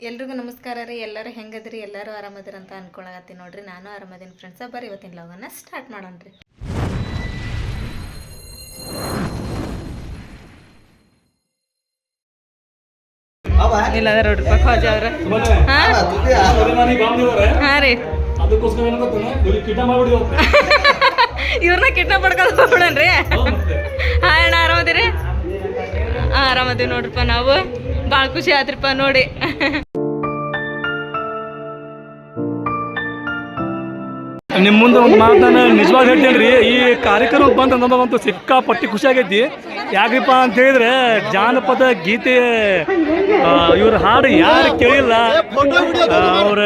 ಎಲ್ರಿಗೂ ನಮಸ್ಕಾರ ರೀ. ಎಲ್ಲರೂ ಹೆಂಗದ್ರಿ? ಎಲ್ಲರೂ ಆರಾಮದ್ರಿ ಅಂತ ಅನ್ಕೊಳಕತ್ತೀನಿ ನೋಡ್ರಿ. ನಾನು ಆರಾಮದೀನಿ ಫ್ರೆಂಡ್ಸ ಬರ್ರಿ ಇವತ್ತಿನ ಲಾಗನ್ನ ಸ್ಟಾರ್ಟ್ ಮಾಡೋಣ ರೀ. ಇಲ್ಲ ನೋಡ್ರಿ ಅವ್ರ. ಹಾಂ? ಹಾಂ ರೀ. ಇವ್ರನ್ನ ಕಿಡ್ನಾಪ್ ಮಾಡ್ಕೊಂಡು ಹೋಗ್ಬಿಡನ್ರಿ ಹಾ ಅಣ್ಣ ಆರಾಮದಿರಿ? ಆರಾಮದಿವಿ ಆರಾಮದೀವಿ ನೋಡ್ರಿಪ್ಪ ನಾವು. ಭಾಳ ಖುಷಿ ಆತ್ರಿಪ್ಪ ನೋಡಿ. ನಿಮ್ ಮುಂದೆ ಒಂದು ಮಾತನ್ನ ನಿಜವಾಗಿ ಹೇಳ್ತೇನ್ರಿ, ಈ ಕಾರ್ಯಕ್ರಮ ಬಂದ ನಮಗಂತೂ ಸಿಕ್ಕಾಪಟ್ಟಿ ಖುಷಿ ಆಗೈತಿ. ಯಾಕಪ್ಪ ಅಂತ ಹೇಳಿದ್ರೆ, ಜಾನಪದ ಗೀತೆ ಇವ್ರ ಹಾಡು ಯಾರು ಕೇಳಿಲ್ಲ. ಅವ್ರ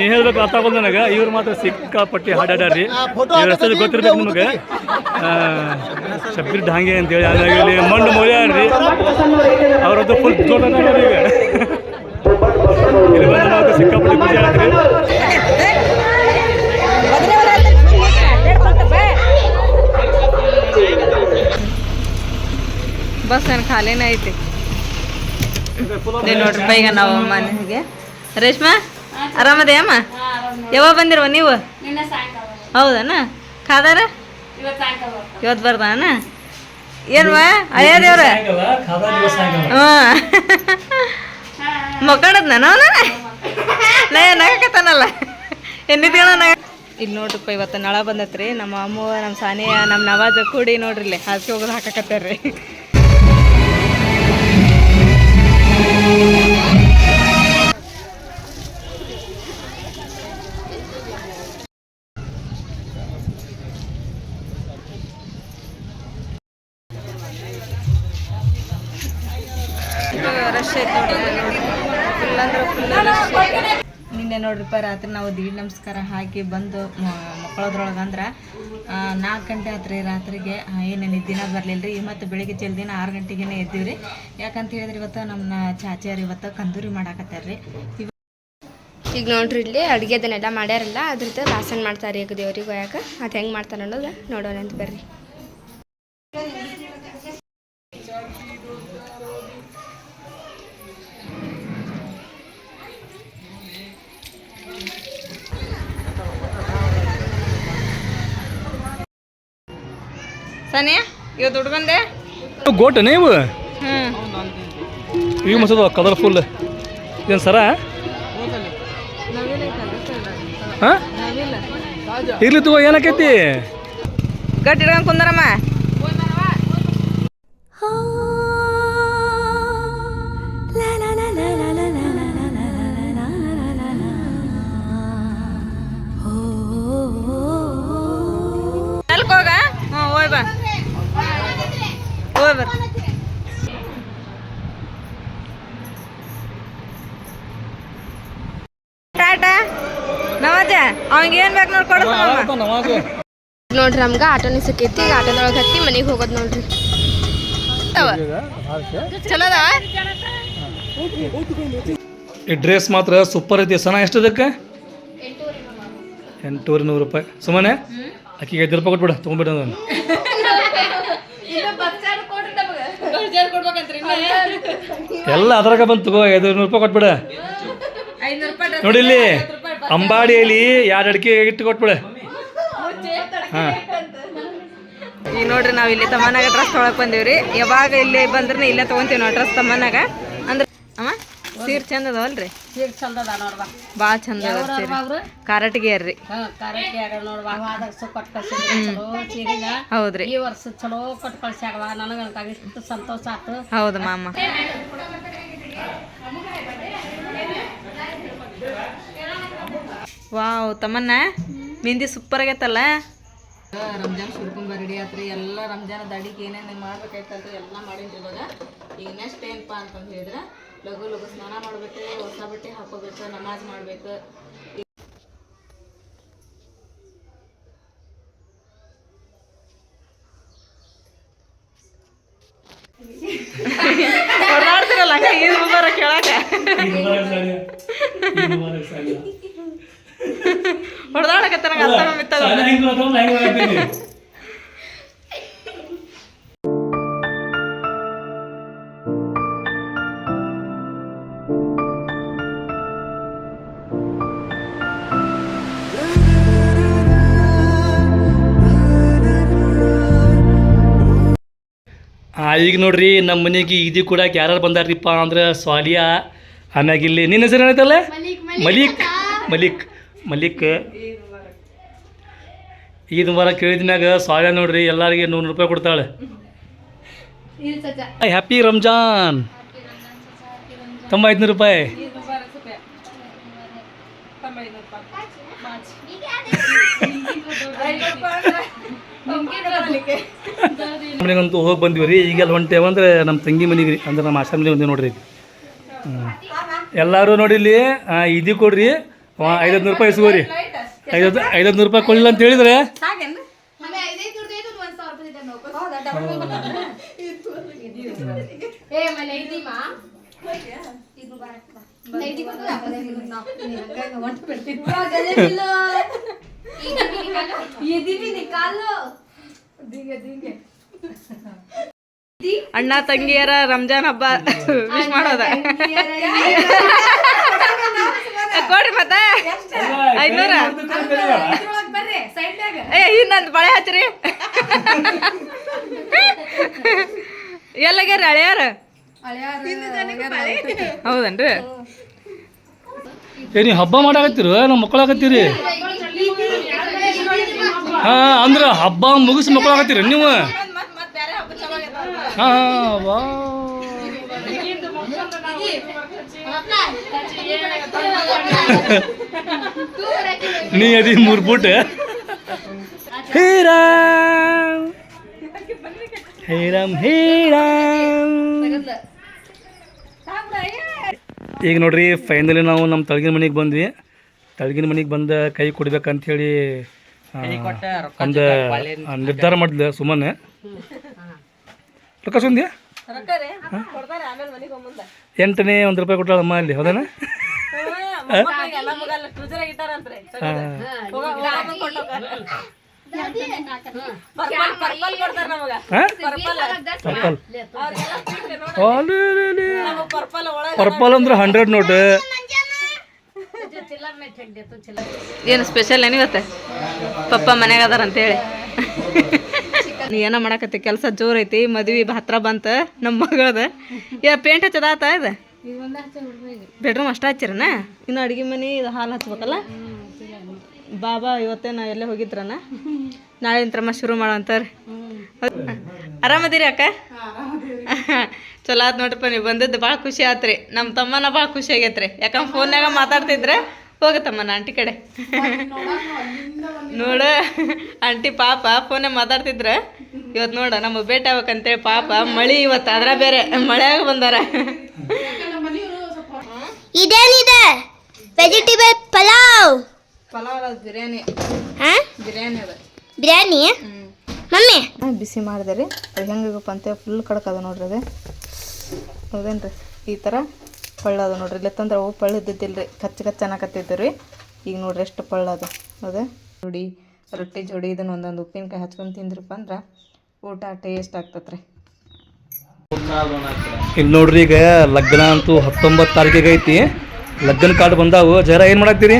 ಏನು ಹೇಳ್ಬೇಕು ಅರ್ಥ ಆಗಲ್ಲ ನನಗೆ. ಇವ್ರು ಮಾತ್ರ ಸಿಕ್ಕಾಪಟ್ಟಿ ಹಾಡಾಡ್ರಿ ಇವ್ರ ಹೆಸರು ಗೊತ್ತಿರ್ಬೇಕು ನಿಮಗೆ. ಶಬ್ಬೀರ್ ಢಾಂಗೆ ಅಂತೇಳಿ ಅದಾಗಲಿ ಮೊಳೆ ಮೊಯ್ಯಾಡ್ರಿ ಅವ್ರದ್ದು ಫುಲ್ ದೊಡ್ಡ ಇಲ್ಲಿ ಬಂದು ಸಿಕ್ಕಾಪಟ್ಟಿ ಖುಷಿ ಆಗತ್ರಿ ಬಸ್ ಏನು ಖಾಲಿನ ಐತಿ. ನೋಡ್ರಪ್ಪ ಈಗ ನಾವು ಮನೆಗೆ ರೇಷ್ಮಾ, ಆರಾಮದೇ ಅಮ್ಮ? ಯಾವಾಗ ಬಂದಿರುವ ನೀವು? ನಿನ್ನೆ ಹೌದನ? ಖಾದಾರ? ಇವತ್ತು ಬರ್ದಾನ? ಏನ್ವಾ, ಅಯ್ಯ ದೇವ್ರ? ಹಾಂ. ಮಕ್ಕಳದ್ ನಾನು ನಯ ನಗಕತ್ತಾನಲ್ಲ? ಎನ್ನಿದ್ಗಳ ನಗ ಇಲ್ಲಿ ನೋಡ್ರಿಪ್ಪ, ಇವತ್ತು ನಳ ಬಂದತ್ರಿ. ನಮ್ಮ ಅಮ್ಮ ನಮ್ಮ ಸಾನಿಯ, ನಮ್ಮ ನವಾಜ ಕೂಡಿ ನೋಡ್ರಿ ಇಲ್ಲಿ ಹಾಸಿಗೆ ಹೋಗೋದು ಹಾಕಕತ್ತಾರ್ರಿ. ನಿನ್ನೆ ನೋಡ್ರಿಪ್ಪ ರಾತ್ರಿ ನಾವು ದೀಡ್ ನಮಸ್ಕಾರ ಹಾಕಿ ಬಂದು ಮಕ್ಕಳದ್ರೊಳಗೆ ಅಂದ್ರೆ ನಾಲ್ಕು ಗಂಟೆ ಆತ್ರಿ ರಾತ್ರಿಗೆ ಏನು ನಿದ್ದಿನ ಬರಲಿಲ್ಲ ರೀ ಮತ್ತು ಬೆಳಿಗ್ಗೆ ಜಲ್ದಿನ ಆರು ಗಂಟೆಗೇನೆ ಎದ್ದೀವಿ ರೀ ಯಾಕಂತ ಹೇಳಿದ್ರೆ ಇವತ್ತು ನಮ್ಮ ಚಾಚಿಯರು ಇವತ್ತು ಕಂದೂರಿ ಮಾಡಾಕತ್ತಾರ ರೀ ಈಗ ನೋಡ್ರಿ ಇಲ್ಲಿ ಅಡುಗೆದನ್ನೆಲ್ಲ ಮಾಡ್ಯಾರಲ್ಲ, ಅದ್ರದ್ದು ಲಾಸನ್ ಮಾಡ್ತಾರೆ ಈಗ ದೇವ್ರಿಗೆ ಹೋಯಾಕ ಅದು ಹೆಂಗೆ ಮಾಡ್ತಾರೆ ಅನ್ನೋದು ನೋಡೋಣ ಅಂತ ಬರ್ರಿ. ಸಾನಿಯಾ ಇವತ್ತು ಬಂದೆ ಗೋಟ್ ನೀವು? ಈಗ ಮಸದ ಕಲರ್ಫುಲ್ ಏನು ಸರ? ಹಾಂ? ಇರ್ಲಿ ತಗೋ ಏನಕ್ಕೈತಿ ಗಟ್ಟಿ ಹಿಡ್ಕೊಂಡು ಕುಂದರಮ್ಮ. ಅವಂಗೆ ಏನ್ ಬೇಕು ನೋಡಿ ಕೊಡು ನೋಡ್ರಿ ನಮ್ಗೆ ಆಟೋ ನಿಸಕೈತಿ ಈಗ ಆಟೋದೊಳಗೆ ಹತ್ತಿ ಮನೆಗೆ ಹೋಗೋದು ನೋಡ್ರಿ. ಚಲೋದ ಈ ಡ್ರೆಸ್ ಮಾತ್ರ ಸೂಪರ್ ಐತಿ ಸಣ್ಣ ಎಷ್ಟು ಅದಕ್ಕೆ ಎಂಟೂವರೆ ನೂರು ರೂಪಾಯಿ. ಸುಮ್ಮನೆ ಆಕಿಗೆ ಐದು ರೂಪಾಯಿ ಕೊಟ್ಬಿಡ ತೊಗೊಂಡ್ಬಿಡ ನಾನು ಎಲ್ಲ ಅದ್ರಾಗ ಬಂತು ಐದು ನೂರು ರೂಪಾಯಿ ಕೊಟ್ಬಿಡ. ಐನೂರು ರೂಪಾಯಿ ನೋಡಿ ಇಲ್ಲಿ ಅಂಬಾಡಿಯಲ್ಲಿ ಎರಡು ಅಡಿಕೆ ಇಟ್ಟು ಕೊಟ್ಬಿಡ. ಹಾಂ. ಈಗ ನೋಡ್ರಿ ನಾವು ಇಲ್ಲಿ ತಮ್ಮನಾಗ ಡ್ರೆಸ್ ತೊಗೊಳಕ್ ಬಂದೀವ್ರಿ ಯಾವಾಗ ಇಲ್ಲಿ ಬಂದ್ರೆ ಇಲ್ಲೇ ತಗೊಂತೀವಿ ನಾವು ಡ್ರೆಸ್ ತಮ್ಮನಾಗ ಅಂದ್ರೆ ಅಮ್ಮ ಸೀರೆ ಚಂದ ಅದಾವಲ್ರಿ ಸೀರೆ ಚಂದ ಅದ ನೋಡ್ವಾ. ಭಾಳ ಚಂದ ಅದ ಸೀರೆ. ಅವ್ರು? ಕಾರಟ್ಗೆ ರೀ ಹಾಂ ಕರೆಕ್ಟ್ ಆಗ ನೋಡ್ವಾ ವಾದರ್ಸು ಕೊಟ್ಟು ಕಳ್ಸಿದ್ರು. ಚಲೋ ಹೌದ್ರಿ. ಈ ವರ್ಷ ಚಲೋ ಕೊಟ್ಟು ಕಳ್ಸ್ಯಾಗವ ನನಗೆ ಇಷ್ಟು ಸಂತೋಷ ಆತು. ಹೌದು ಮಾಮ. ವಾವ್ ತಮ್ಮನ್ನ? ಮೆಹಂದಿ ಸೂಪರ್ ಆಗೈತಲ್ಲ? ರಂಜಾನ್ ಸುರ್ಕೊಂಬ ರೆಡಿ ಆತ್ರಿ. ಎಲ್ಲ ರಂಜಾನದ ಅಡಿಗೆ ಏನೇನು ಮಾಡ್ಬೇಕಾಯ್ತಲ್ರಿ ಎಲ್ಲ ಮಾಡಿದ್ರಿ ಇವಾಗ. ಈಗ ನೆಕ್ಸ್ಟ್ ಏನಪ್ಪ ಅಂತಂದು ಹೇಳಿದ್ರೆ ಲಘು ಲಘು ಸ್ನಾನ ಮಾಡ್ಬೇಕು ಹೊಸ ಬಟ್ಟೆ ಹಾಕೋಬೇಕು ನಮಾಜ್ ಮಾಡ್ಬೇಕು. ಹೊಡ್ದಾಡ್ತಿರಲ್ಲ ಹಂಗೆ ಇದು ಬರ ಕೇಳಾಕ ಈಗ ನೋಡ್ರಿ ನಮ್ಮ ಮನೆಗೆ ಇದು ಕೂಡ ಯಾರು ಬಂದಾರ್ರಿಪ್ಪ ಅಂದ್ರೆ ಸ್ವಾಲಿಯಾ ಆಮ್ಯಾಗಿಲ್ಲಿ ನಿನ್ನ ಹೆಸರು ಏನೈತಲ್ಲ ಮಲಿಕ್ ಮಲಿಕ್. ಮಲಿಕ್ ಈದ್ ವಾರ ಕೇಳಿದ್ಮ್ಯಾಗ ಸಾಯ ನೋಡ್ರಿ ಎಲ್ಲರಿಗೆ ನೂರು ರೂಪಾಯಿ ಕೊಡ್ತಾಳೆ. ಹ್ಯಾಪಿ ರಂಜಾನ್ ತುಂಬ ಐದುನೂರು ರೂಪಾಯಿ. ಮನೆಗಂತೂ ಹೋಗಿ ಬಂದಿವಿ ರೀ ಈಗೆಲ್ಲ ಹೊಂಟೇವ ಅಂದ್ರೆ ನಮ್ಮ ತಂಗಿ ಮನೆಗೆ ರೀ ಅಂದ್ರೆ ನಮ್ಮ ಆಶ್ರಮ ಮನೆಗೆ ಬಂದೇವಿ ನೋಡ್ರಿ ಎಲ್ಲರೂ ನೋಡಿಲ್ಲಿ ಇದು ಕೊಡ್ರಿ. ನೂರು ರೂಪಾಯಿ ಇಸ್ಕೋರಿ ಐದು ಐದೈದು ನೂರು ರೂಪಾಯಿ ಕೊಡಲಿಲ್ಲ ಅಂತ ಹೇಳಿದ್ರೆ? ಅಣ್ಣ ತಂಗಿಯರ ರಂಜಾನ್ ಹಬ್ಬ ವಿಶ್ ಮಾಡೋದ? ಕೊಡ್ರಿ ಮತ್ತ. ಐನೂರ. ಏ ಇನ್ನೊಂದು ಬಳೆ ಹಚ್ಚ್ರಿ ಎಲ್ಲಗ್ಯಾರ ಹಳೆಯಾರ? ಹೌದನ್ರಿ? ಏ ನೀವು ಹಬ್ಬ ಮಾಡಾಕತ್ತೀರಿ? ನಮ್ಮ ಮಕ್ಕಳಾಗತ್ತೀರಿ ಹಾ ಅಂದ್ರೆ ಹಬ್ಬ ಮುಗಿಸಿ ಮಕ್ಕಳಾಗತ್ತೀರಿ ನೀವು? ಹಾ ವಾ. ನೀ ಅದಿ ಮೂರು ಹೀರಾಮ್ ಹೀರಾಮ್ ಈಗ ನೋಡ್ರಿ ಫೈನಲಿ ನಾವು ನಮ್ಮ ತಳಗಿನ ಮನೆಗೆ ಬಂದ್ವಿ. ತಳಗಿನ ಮನೆಗೆ ಬಂದ ಕೈ ಕೊಡ್ಬೇಕಂಥೇಳಿ ಒಂದು ನಿರ್ಧಾರ ಮಾಡಿದ್ಲ ಸುಮ್ಮನೆ. ರೊಕ್ಕ ಸುಂದ್ಯಾ? ಎಂಟನೇ ಒಂದು ರೂಪಾಯಿ ಕೊಟ್ಟಾಳಮ್ಮ ಅಲ್ಲಿ ಹೌದನ? ಪರ್ಪಲ್ ಅಂದ್ರೆ ಹಂಡ್ರೆಡ್ ನೋಟ್ ಏನು ಸ್ಪೆಷಲ್ ಏನಿವತ್ತೆ ಪಪ್ಪ ಮನ್ಯಾಗ ಅದಾರ ಅಂತೇಳಿ ನೀ ಏನೋ ಮಾಡಾಕತ್ತಿ? ಕೆಲಸ ಜೋರ್ ಐತಿ ಮದ್ವಿ ಹತ್ರ ಬಂತ ನಮ್ಮ ಮಗಳದ. ಯಾ ಪೇಂಟ್ ಹಚ್ಚದಾತ ಇದು ಬೆಡ್ರೂಮ್ ಅಷ್ಟ ಹಚ್ಚಿರನ? ಇನ್ನು ಅಡುಗೆ ಮನೆ ಇದು ಹಾಲು ಹಚ್ಬೇಕಲ್ಲ? ಬಾಬಾ ಇವತ್ತೇ ನಾವು ಎಲ್ಲೇ ಹೋಗಿದ್ರನ? ನಾಳೆ ತ್ರಮ ಶುರು ಮಾಡೋಂತಾರ ಆರಾಮದಿರಿ ಅಕ್ಕ? ಚಲೋ ಆತ್ ನೋಡ್ರಪ್ಪ ನೀವು ಬಂದದ್ದು ಭಾಳ ಖುಷಿ ಆತ್ರಿ. ನಮ್ಮ ತಮ್ಮನ ಭಾಳ ಖುಷಿ ಆಗೈತ್ರಿ. ಯಾಕಂದ್ರೆ ಫೋನ್ಯಾಗ ಮಾತಾಡ್ತಿದ್ರೆ? ಹೋಗತ್ತಮ್ಮನ ಆಂಟಿ ಕಡೆ. ನೋಡ ಆಂಟಿ ಪಾಪ ಫೋನೇ ಮಾತಾಡ್ತಿದ್ರ. ಇವತ್ತು ನೋಡ ನಮ್ಮ ಭೇಟಿ ಆಗ್ಬೇಕಂತೇಳಿ ಪಾಪ ಮಳಿ ಇವತ್ತು ಅದ್ರ ಬೇರೆ ಮಳೆಯಾಗ ಬಂದಾರ. ಇದೇನಿದೆ? ವೆಜಿಟೇಬಲ್ ಪಲಾವ್. ಪಲಾವ್ ಬಿರಿಯಾನಿ. ಹಾ ಬಿರಿಯಾನಿ ಅದ. ಬಿರಿಯಾನಿ? ಮಮ್ಮಿ? ಬಿಸಿ ಮಾಡಿದೆ ರೀ. ಅದು ಹೆಂಗಪ್ಪ ಅಂತ ಫುಲ್ ಕಡಕದ ನೋಡ್ರಿ ಅದೇ. ಹೌದೇನ್ರಿ? ಈ ಥರ ಪಳ್ಳದು ನೋಡ್ರಿ. ಇಲ್ಲತ್ತಂದ್ರೆ ಅವು ಪಳ್ಳ ಇದ್ದಿದ್ದಿಲ್ಲ ರೀ ಕಚ್ಚ ಕಚ್ಚ ಅನ್ನಕತ್ತಿದ್ದು ರೀ. ಈಗ ನೋಡ್ರಿ ಎಷ್ಟು ಪಳ್ಳದು ಅದೇ. ನೋಡಿ ರೊಟ್ಟಿ ಜೋಡಿ ಇದನ್ನ ಒಂದೊಂದು ಉಪ್ಪಿನಕಾಯಿ ಹಚ್ಕೊಂಡು ತಿಂದ್ರಪ್ಪ ಅಂದ್ರೆ ಊಟ ಟೇಸ್ಟ್ ಆಗ್ತತ್ರಿ. ಇಲ್ಲಿ ನೋಡ್ರಿ ಈಗ ಲಗ್ನ ಅಂತೂ ಹತ್ತೊಂಬತ್ತು ತಾರೀಕಿಗೆ ಐತಿ. ಲಗ್ನ ಕಾರ್ಡ್ ಬಂದಾವು. ಜರ ಏನು ಮಾಡಾಕ್ತೀರಿ?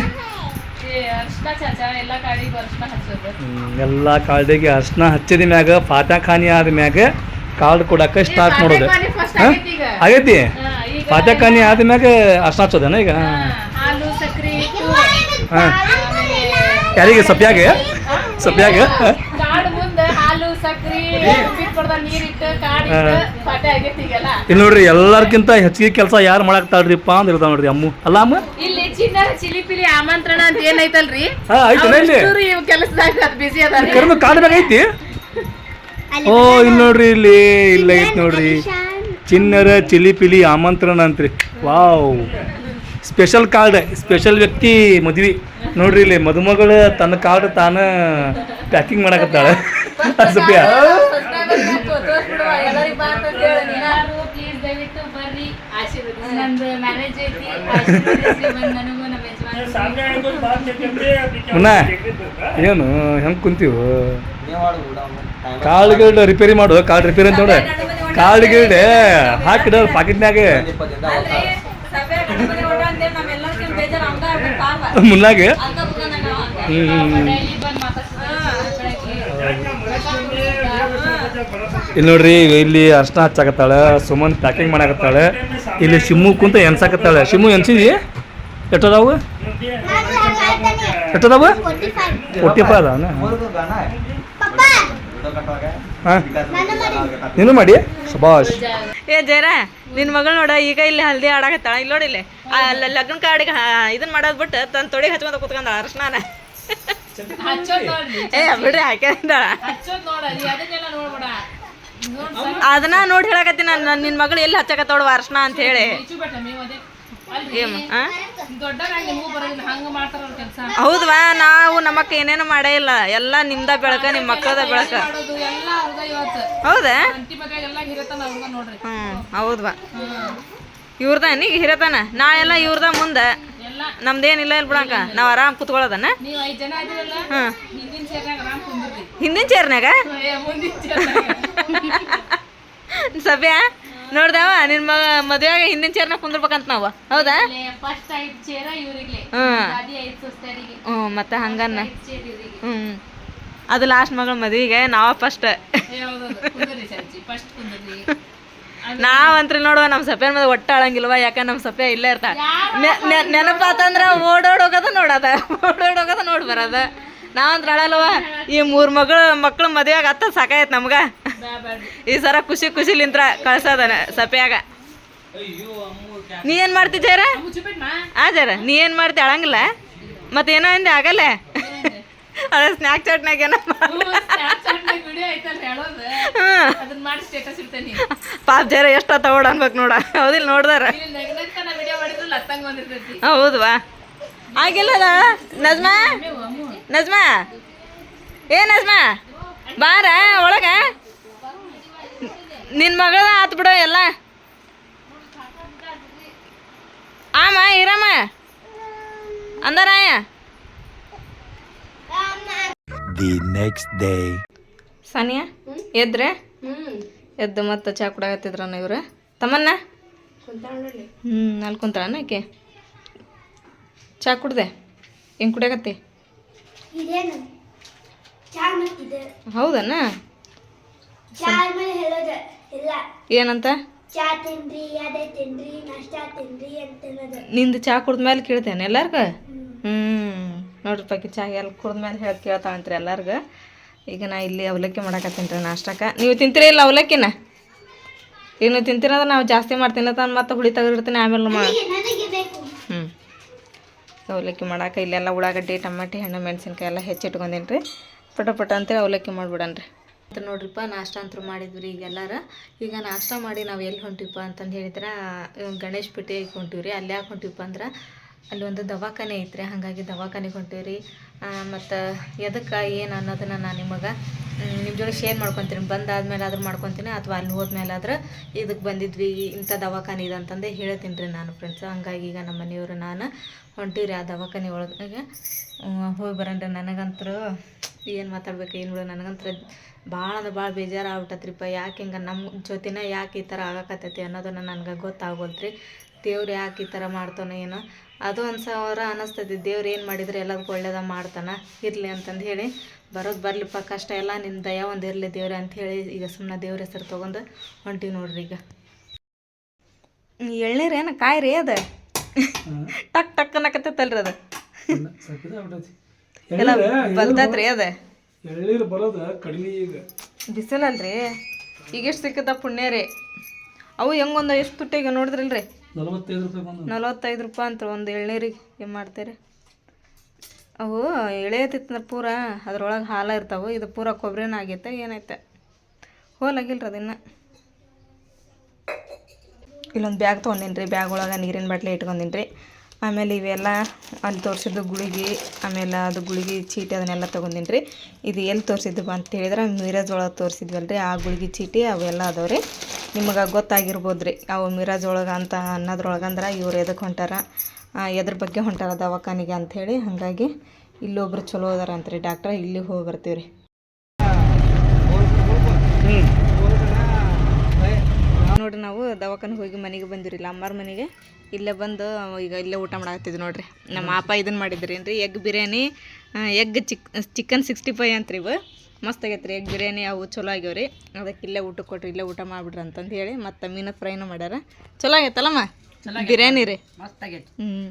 ಎಲ್ಲ ಕಾರ್ಡಿಗೆ ಅರ್ಶನ ಹಚ್ಚಿದ. ಮ್ಯಾಗ ಪಾತಾಖಾನಿ ಆದ ಮ್ಯಾಗ ಕಾರ್ಡ್ ಕೊಡಕ್ಕೆ ಸ್ಟಾರ್ಟ್ ಮಾಡೋದು? ಆಗೈತಿ ಫಾತಾ ಆದ್ಮ್ಯಾಗ ಆದ ಮ್ಯಾಗೆ ಅರ್ಶನ ಹಚ್ಚೋದೇನ ಈಗ ಹಾಂ. ಯಾರಿಗೆ? ಸಪ್ಯಾಗೆ ಸಪ್ಯಾಗೆ ಇಲ್ಲಿ ನೋಡ್ರಿ ಎಲ್ಲಾರ್ಕಿಂತ ಹೆಚ್ಚಿಗೆ ಕೆಲಸ ಯಾರು ಮಾಡಾಕ್ತಾಳ್ರಿಪ್ಪ ಅಂತ ಇರ್ತಾವ ನೋಡ್ರಿ ಅಮ್ಮು. ಅಲ್ಲ ಅಮ್ಮ? ಇಲ್ಲಿ ಚಿನ್ನ ಚಿಲಿಪಿಲಿ ಆಮಂತ್ರಣ ಅಂತ ಏನೈತಲ್ರಿ? ಹಾ ಆಯ್ತು ಇಲ್ಲಿ ಕೆಲಸದಾಗ ಬಿಸಿ ಅದ ಕರ್ಮ ಕಾಡ್ ಮ್ಯಾಗ ಐತಿ ಓ ಇಲ್ಲಿ ನೋಡ್ರಿ ಇಲ್ಲಿ ಇಲ್ಲ ಐತಿ ನೋಡ್ರಿ. ಚಿನ್ನರ ಚಿಲಿ ಪಿಲಿ ಆಮಂತ್ರಣ ಅಂತ್ರಿ. ವಾವ್. ಸ್ಪೆಷಲ್ ಕಾರ್ಡ್ ಸ್ಪೆಷಲ್ ವ್ಯಕ್ತಿ ಮದುವೆ. ನೋಡ್ರಿ ಇಲ್ಲಿ ಮದುಮಗಳು ತನ್ನ ಕಾರ್ಡ್ ತಾನ ಪ್ಯಾಕಿಂಗ್ ಮಾಡಕತ್ತಾಳೆ. ಸಪ್ಯ ಏನು ಹೆಂಗ್ ಕುಂತೀವು? ಗಿಲ್ಡ್ ರಿಪೇರಿ ಮಾಡು ಕಾಳು ರಿಪೇರಿ ಅಂತ ನೋಡ. ಕಾಳು ಗಿಲ್ಡ್ ಹಾಕಿಡ ಪಾಕಿಟ್ನಾಗ ಮುನ್ನಾಗೆ. ಇಲ್ಲಿ ನೋಡ್ರಿ ಇಲ್ಲಿ ಅರ್ಶನ ಹಚ್ಚಾಕತ್ತಾಳೆ ಸುಮನ್ ಪ್ಯಾಕಿಂಗ್ ಮಾಡಾಕತ್ತಾಳೆ. ಇಲ್ಲಿ ಶಿಮ್ಮು ಕುಂತ ಎನ್ಸಾಕತ್ತಾಳೆ ಶಿಮ್ಮು ಎನ್ಸಿದಿ ಎಷ್ಟದಾವು? ಎಷ್ಟದಾವು? Forty five ಅದಾವನ? ನೀನು ಮಾಡಿ. ಸುಭಾಷ್ ಏ ಜೈರ ನಿನ್ ಮಗಳು ನೋಡ, ಈಗ ಇಲ್ಲಿ ಹಲ್ದಿ ಆಡಾಕತ್ತಾಳ ಇಲ್ಲಿ ನೋಡಿ ಆ ಲಗ್ನ ಕಾಡಿಗೆ ಇದನ್ನ ಮಾಡೋದ್ ಬಿಟ್ಟು ತನ್ನ ತೊಡೆಗೆ ಹಚ್ಕೊಂಡ ಕುತ್ಕೊಂಡ ಅರ್ಶನಾನ ಏ, ಬಿಡ್ರಿ ಹಾಕ್ಯಂದಾಳ ನೋಡಲ್ಲಿ ಅದನ್ನ ನೋಡಿ ಹೇಳಕತ್ತೀನಿ ನಾನು, ನಿನ್ ಮಗಳು ಎಲ್ಲಿ ಹಚ್ಚಕತ್ತೋಡುವ ಅರ್ಶನ ಅಂತ ಹೇಳಿ. ಹೌದ್ವಾ? ನಾವು ನಮ್ಮಕ್ಕ ಏನೇನು ಮಾಡೇ ಇಲ್ಲ. ಎಲ್ಲ ನಿಮ್ದ ಬೆಳಕ ನಿಮ್ಮ ಮಕ್ಕಳದ ಬೆಳಕ. ಹೌದಾ? ಹಿರತನ ಹ್ಮ್ ಹೌದ್ವಾ? ಇವ್ರದ ನೀಗ ನಾ ಎಲ್ಲ ಇವ್ರದ ಮುಂದೆ? ನಮ್ದೇನಿಲ್ಲ ಇಲ್ಲ ಬಿಡಂಕ. ನಾವು ಆರಾಮ್ ಕುತ್ಕೊಳ್ಳೋದನ್ನ ಹ್ಮ್ ಹಿಂದಿನ ಚೇರ್ನಾಗ ಸಭ್ಯ? ನೋಡ್ದವ ನಿನ್ ಮಗ ಮದ್ವೆಯಾಗ ಹಿಂದಿನ ಚೇರ್ನ ಕುಂದಿರ್ಬೇಕಂತ ನಾವು. ಹೌದಾ? ಹ್ಞೂ ಮತ್ತೆ ಹಂಗನ್ನ. ಹ್ಞೂ ಅದು ಲಾಸ್ಟ್ ಮಗಳ ಮದ್ವಿಗೆ ನಾವ ಫಸ್ಟ್ ನಾವಂತ್ರಿ ನೋಡುವ ನಮ್ಮ ಸಪೆ ಮದ ಒಟ್ಟ ಅಳಂಗಿಲ್ವ ಯಾಕಂದ್ರೆ ನಮ್ಮ ಸಪೆ ಇಲ್ಲೇ ಇರ್ತಾರೆ ನೆನಪಾತಂದ್ರ ಓಡೋಡೋಗದ ನೋಡದ ಓಡೋಡೋಗದ ನೋಡ್ ಬರೋದ ನಾವಂತ್ರ ಅಳಲ್ವ ಈ ಮೂರ್ ಮಗಳು ಮಕ್ಳು ಮದ್ವೆ ಅತ್ತ ಸಾಕಾಯ್ತು ನಮ್ಗ. ಈ ಸರ ಖುಷಿ ಖುಷಿಲಿಂತ್ರ ಕಳ್ಸದನ ಸಪ್ಯಾಗ. ನೀ ಏನ್ ಮಾಡ್ತಿ ಜರ ಆ ಜರ ನೀ ಏನ್ ಮಾಡ್ತಿ ಅಳಂಗಿಲ್ಲ? ಮತ್ತೇನೋ ಅಂದೆ ಆಗಲ್ಲ? ಅದ ಸ್ನ್ಯಾಕ್ ಚಾಟ್ನಾಗ ಏನೋ ಪಾಪ ಜರ ಎಷ್ಟ ತಗೊಡ್ ಅನ್ಬೇಕು ನೋಡ. ಹೌದಿಲ್ಲ ನೋಡ್ದಾರ. ಹೌದ್ವಾ? ಆಗಿಲ್ಲದ ನಜ್ಮಾ? ನಜ್ಮಾ? ಏ ನಜ್ಮಾ? ಬಾರ ಒಳಗ? ನಿನ್ ಮಗಳ ಆತ್ ಬಿಡೋ ಎಲ್ಲ. ಆಮ ಇರಮ್ಮ. ಅಂದರಾಯ ದಿ ನೆಕ್ಸ್ಟ್ ಡೇ ಸಾನಿಯಾ ಎದ್ರೆ? ಹ್ಮ್. ಎದ್ದು ಮತ್ತೆ ಚಾ ಕುಡಾಕತ್ತಿದ್ರನ ಇವ್ರು. ತಮ್ಮನ್ನ? ಹ್ಞೂ ಅಲ್ಲಿ ಕುಂತಾಳನ ಆಕೆ. ಚಾ ಕುಡ್ದೆ. ಹೆಂಗೆ ಕುಡಿಯಾಕತ್ತಿ? ಇದೇನು? ಇಲ್ಲ. ಏನಂತ? ಚಾ ತಿನ್ರಿ ಅದೇ ತಿನ್ರಿ ನಾಷ್ಟ ತಿನ್ರಿ ಅಂತ ನಿಂದು ಚಾ ಕುಡ್ದ್ಮೇಲೆ ಕೇಳ್ತೇನೆ ಎಲ್ಲಾರ್ಗ? ಹ್ಮ್. ನೋಡ್ರಿ ಪಾಕಿ ಚಾ ಎಲ್ಲ ಕುಡ್ದ್ಮೇಲೆ ಹೇಳಿ ಕೇಳ್ತಾವಂತ್ರಿ ಎಲ್ಲಾರ್ಗ. ಈಗ ನಾ ಇಲ್ಲಿ ಅವಲಕ್ಕಿ ಮಾಡಾಕತ್ತೀನಿ ರೀ ನಾಷ್ಟಕ್ಕೆ. ನೀವು ತಿಂತೀರಿ ಇಲ್ಲ ಅವಲಕ್ಕಿನ? ಏನು ತಿಂತೀರಂದ್ರೆ ನಾವು ಜಾಸ್ತಿ ಮಾಡ್ತೀನಿ ತಾನು ಮತ್ತೆ ಹುಳಿ ತೆಗೆದಿರ್ತೀನಿ ಆಮೇಲೆ ಮಾಡಿ ಹ್ಞೂ ಅವಲಕ್ಕಿ ಮಾಡಾಕ ಇಲ್ಲೆಲ್ಲ ಉಳ್ಳಾಗಡ್ಡಿ ಟಮಾಟಿ ಹಣ್ಣು ಮೆಣಸಿನ್ಕಾಯಿ ಎಲ್ಲ ಹೆಚ್ಚಿಟ್ಕೊಂಡೀನಿ ರೀ ಪಟ ಪಟ ಅಂತೇಳಿ ಅವಲಕ್ಕಿ ಮಾಡ್ಬಿಡನ್ರಿ. ಮತ್ತು ನೋಡ್ರಿಪ್ಪ, ನಾಷ್ಟ ಅಂತೂ ಮಾಡಿದ್ವಿ ಈಗ ಎಲ್ಲಾರ ಈಗ ನಾಷ್ಟ ಮಾಡಿ ನಾವು ಎಲ್ಲಿ ಹೊಂಟಿವಪ್ಪ ಅಂತಂದು ಹೇಳಿದ್ರೆ ಗಣೇಶ್ ಪೇಟೆಗೆ ಹೊಂಟಿವಿ ಅಲ್ಲಿ ಯಾಕೆ ಹೊಂಟಿವಪ್ಪ ಅಂದ್ರೆ ಅಲ್ಲಿ ಒಂದು ದವಾಖಾನೆ ಐತ್ರಿ, ಹಾಗಾಗಿ ದವಾಖಾನೆಗೆ ಹೊಂಟಿವಿ ರೀ. ಮತ್ತು ಎದಕ್ಕೆ, ಏನು ಅನ್ನೋದನ್ನು ನಾನು ನಿಮಗೆ ನಿಮ್ಮ ಜೊತೆ ಶೇರ್ ಮಾಡ್ಕೊತೀನಿ. ಬಂದಾದ್ಮೇಲೆ ಆದ್ರೂ ಮಾಡ್ಕೊತೀನಿ, ಅಥವಾ ಅಲ್ಲಿ ಹೋದ್ಮೇಲೆ ಆದ್ರೆ ಇದಕ್ಕೆ ಬಂದಿದ್ವಿ, ಇಂಥ ದವಾಖಾನೆ ಇದೆ ಅಂತಂದು ಹೇಳ್ತೀನಿ ರೀ ನಾನು ಫ್ರೆಂಡ್ಸ್ ಹಂಗಾಗಿ ಈಗ ನಮ್ಮ ಮನೆಯವರು ನಾನು ಹೊಂಟೀವ್ರಿ ಆ ದವಾಖಾನೆ ಒಳಗೆ. ಹೋಗಿ ಬರೋಣ ನನಗಂತರೂ ಏನು ಮಾತಾಡ್ಬೇಕು, ಏನು ಬಿಡೋ ನನಗಂತೂ ಭಾಳ ಅಂದ್ರೆ ಭಾಳ ಬೇಜಾರು ಆಗ್ಬಿಟ್ಟತ್ರಿಪ್ಪ ಯಾಕೆ ಹಿಂಗೆ ನಮ್ಮ ಜೊತೆನೇ ಯಾಕೆ ಈ ಥರ ಆಗಕತ್ತೈತಿ ಅನ್ನೋದನ್ನು ನನಗೆ ಗೊತ್ತಾಗೋಲ್ತ್ರಿ ದೇವ್ರು ಯಾಕೆ ಈ ಥರ ಮಾಡ್ತಾನೋ ಏನೋ ಅದು ಒಂದು ಸಾವಿರ ಅನ್ನಿಸ್ತೈತಿ ದೇವ್ರು ಏನು ಮಾಡಿದ್ರೆ ಎಲ್ಲದಕ್ಕೂ ಒಳ್ಳೇದ ಮಾಡ್ತಾನೆ ಇರಲಿ ಅಂತಂದು ಹೇಳಿ ಬರೋದು ಬರಲಿಪ್ಪ ಕಷ್ಟ ಎಲ್ಲ ನಿನ್ನ ದಯ ಒಂದು ಇರಲಿ ದೇವ್ರೆ ಅಂತ ಹೇಳಿ ಈಗ ಸುಮ್ಮನೆ ದೇವ್ರ ಹೆಸರು ತೊಗೊಂಡು ಹೊಂಟೀವಿ ನೋಡ್ರಿ ಈಗ ಎಳ್ನೀರು ಏನು ಕಾಯಿ ರೀ ಅದು ಟಕ್ ಟಕ್ ಅನ್ನಕತ್ತೈತಲ್ರಿ ಅದು ಎಲ್ಲ ಬಲ್ತೈತ್ರಿ ಅದು ಎಳ್ಳೀರು ಬರೋದು ಕಡಿಮೆ ಈಗ. ಬಿಸಿಲಲ್ರಿ ಈಗ ಎಷ್ಟು ಸಿಕ್ಕದ ಪುಣ್ಯ ರೀ. ಅವು ಹೆಂಗೊಂದು ಎಷ್ಟು ತುಟ್ಟಿಗೆ ನೋಡಿದ್ರಲ್ರಿ? ನಲವತ್ತೈದು ರೂಪಾಯಿ ಬಂದು ನಲವತ್ತೈದು ರೂಪಾಯಿ ಅಂತ ಒಂದು ಎಳ್ನೀರಿಗೆ ಏನು ಮಾಡ್ತೀರಿ? ಅವು ಎಳೆಯತ್ತಿತ್ತಂದ್ರೆ ಪೂರ ಅದ್ರೊಳಗೆ ಹಾಲು ಇರ್ತಾವೆ ಇದು ಪೂರ ಕೊಬ್ಬರಿನ ಆಗೈತೆ ಏನೈತೆ? ಹೋಲಾಗಿಲ್ರಿ ಅದನ್ನು ಇಲ್ಲೊಂದು ಬ್ಯಾಗ್ ತೊಗೊಂಡಿನಿ ರೀ ಬ್ಯಾಗ್ ಒಳಗೆ ನೀರಿನ ಬಾಟ್ಲಿ ಇಟ್ಕೊಂಡಿನಿ ರೀ ಆಮೇಲೆ ಇವೆಲ್ಲ ಅಲ್ಲಿ ತೋರಿಸಿದ್ದು ಗುಳಿಗೆ, ಆಮೇಲೆ ಅದು ಗುಳಿಗೆ ಚೀಟಿ ಅದನ್ನೆಲ್ಲ ತೊಗೊಂಡಿನಿ ರೀ ಇದು ಎಲ್ಲಿ ತೋರಿಸಿದ್ದು ಅಂತ ಹೇಳಿದ್ರೆ ಮಿರಾಜ್ ಒಳಗೆ ತೋರಿಸಿದ್ವಲ್ಲ ರೀ ಆ ಗುಳಿಗೆ ಚೀಟಿ ಅವೆಲ್ಲ ಅದಾವೆ ರೀ ನಿಮಗೆ ಗೊತ್ತಾಗಿರ್ಬೋದು ರೀ ಅವು ಮಿರಾಜ್ ಒಳಗೆ ಅಂತ ಅನ್ನೋದ್ರೊಳಗೆ ಅಂದ್ರೆ ಇವ್ರು ಎದಕ್ಕೆ ಹೊಂಟಾರ ಎದ್ರ ಬಗ್ಗೆ ಹೊಂಟಾರ ದವಾಖಾನಿಗೆ ಅಂಥೇಳಿ ಹಾಗಾಗಿ ಇಲ್ಲೊಬ್ರು ಚಲೋ ಅದಾರ ರೀ ಡಾಕ್ಟ್ರ ಇಲ್ಲಿ ಹೋಗಿ ಬರ್ತೀವಿ ರೀ ನೋಡ್ರಿ ನಾವು ದವಾಖಾನೆ ಹೋಗಿ ಮನೆಗೆ ಬಂದಿರಲಿಲ್ಲ ಅಮ್ಮಾರ ಮನೆಗೆ. ಇಲ್ಲೇ ಬಂದು ಈಗ ಇಲ್ಲೇ ಊಟ ಮಾಡಾಕತ್ತಿದ್ವಿ ನೋಡ್ರಿ. ನಮ್ಮ ಅಪ್ಪ ಇದನ್ನು ಮಾಡಿದ್ರಿ ರೀ egg biryani egg chick chicken sixty five ಅಂತ ರೀ ಇವು. ಮಸ್ತ್ ಆಗೈತೆ ರೀ ಎಗ್ ಬಿರಿಯಾನಿ ಅವು ಚಲೋ ಆಗ್ಯಾವ ರೀ ಅದಕ್ಕೆ ಇಲ್ಲೇ ಊಟ ಕೊಟ್ರಿ ಇಲ್ಲೇ ಊಟ ಮಾಡಿಬಿಡ್ರಿ ಅಂತಂದು ಹೇಳಿ ಮತ್ತು ಮೀನು ಫ್ರೈನು ಮಾಡ್ಯಾರ. ಚಲೋ ಆಗೈತಲ್ಲಮ್ಮ? ಬಿರಿಯಾನಿ ರೀ. ಮಸ್ತ್ ಆಗೈತೆ ಹ್ಞೂ